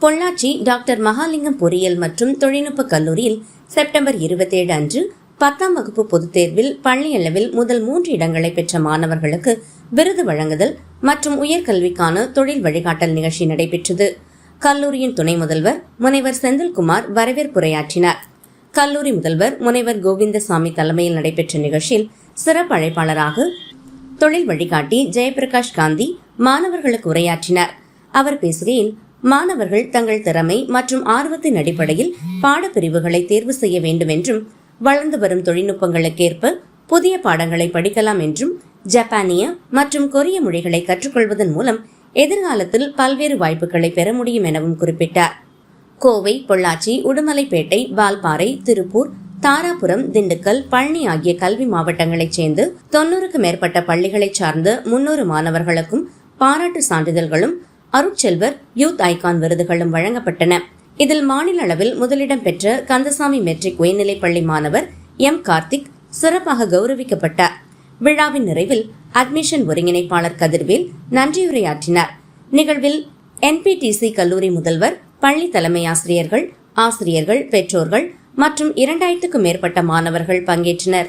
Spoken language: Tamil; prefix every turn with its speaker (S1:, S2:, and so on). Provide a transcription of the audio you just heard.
S1: பொள்ளாச்சி டாக்டர் மகாலிங்கம் பொறியியல் மற்றும் தொழில்நுட்ப கல்லூரியில் செப்டம்பர் இருபத்தேழு அன்று பத்தாம் வகுப்பு பொதுத் தேர்வில் பள்ளியளவில் முதல் மூன்று இடங்களை பெற்ற மாணவர்களுக்கு விருது வழங்குதல் மற்றும் உயர்கல்விக்கான தொழில் வழிகாட்டல் நிகழ்ச்சி நடைபெற்றது. கல்லூரியின் துணை முதல்வர் முனைவர் செந்தில்குமார் வரவேற்புரையாற்றினார். கல்லூரி முதல்வர் முனைவர் கோவிந்தசாமி தலைமையில் நடைபெற்ற நிகழ்ச்சியில் சிறப்பு அழைப்பாளராக தொழில் வழிகாட்டி ஜெயபிரகாஷ் காந்தி மாணவர்களுக்கு உரையாற்றினார். அவர் பேசுகையில் மாணவர்கள் தங்கள் திறமை மற்றும் ஆர்வத்தின் அடிப்படையில் பாடப்பிரிவுகளை தேர்வு செய்ய வேண்டும் என்றும் வளர்ந்து வரும் தொழில்நுட்பங்களுக்கேற்ப புதிய பாடங்களை படிக்கலாம் என்றும் ஜப்பானிய மற்றும் கொரிய மொழிகளை கற்றுக்கொள்வதன் மூலம் எதிர்காலத்தில் பல்வேறு வாய்ப்புகளை பெற முடியும் எனவும் குறிப்பிட்டார். கோவை பொள்ளாச்சி உடுமலைப்பேட்டை வால்பாறை திருப்பூர் தாராபுரம் திண்டுக்கல் பழனி ஆகிய கல்வி மாவட்டங்களைச் சேர்ந்து தொன்னூறுக்கு மேற்பட்ட பள்ளிகளைச் சார்ந்த முன்னூறு மாணவர்களுக்கும் பாராட்டு சான்றிதழ்களும் அருட்செல்வர் யூத் ஐகான் விருதுகளும் வழங்கப்பட்டன. இதில் மாநில அளவில் முதலிடம் பெற்ற கந்தசாமி மெட்ரிக் உயர்நிலைப் பள்ளி மாணவர் எம். கார்த்திக் சிறப்பாக கௌரவிக்கப்பட்டார். விழாவின் நிறைவில் அட்மிஷன் ஒருங்கிணைப்பாளர் கதிர்வேல் நன்றியுரையாற்றினார். நிகழ்வில் என்பிடிசி கல்லூரி முதல்வர் பள்ளி தலைமை ஆசிரியர்கள் ஆசிரியர்கள் பெற்றோர்கள் மற்றும் இரண்டாயிரத்துக்கும் மேற்பட்ட மாணவர்கள் பங்கேற்றனர்.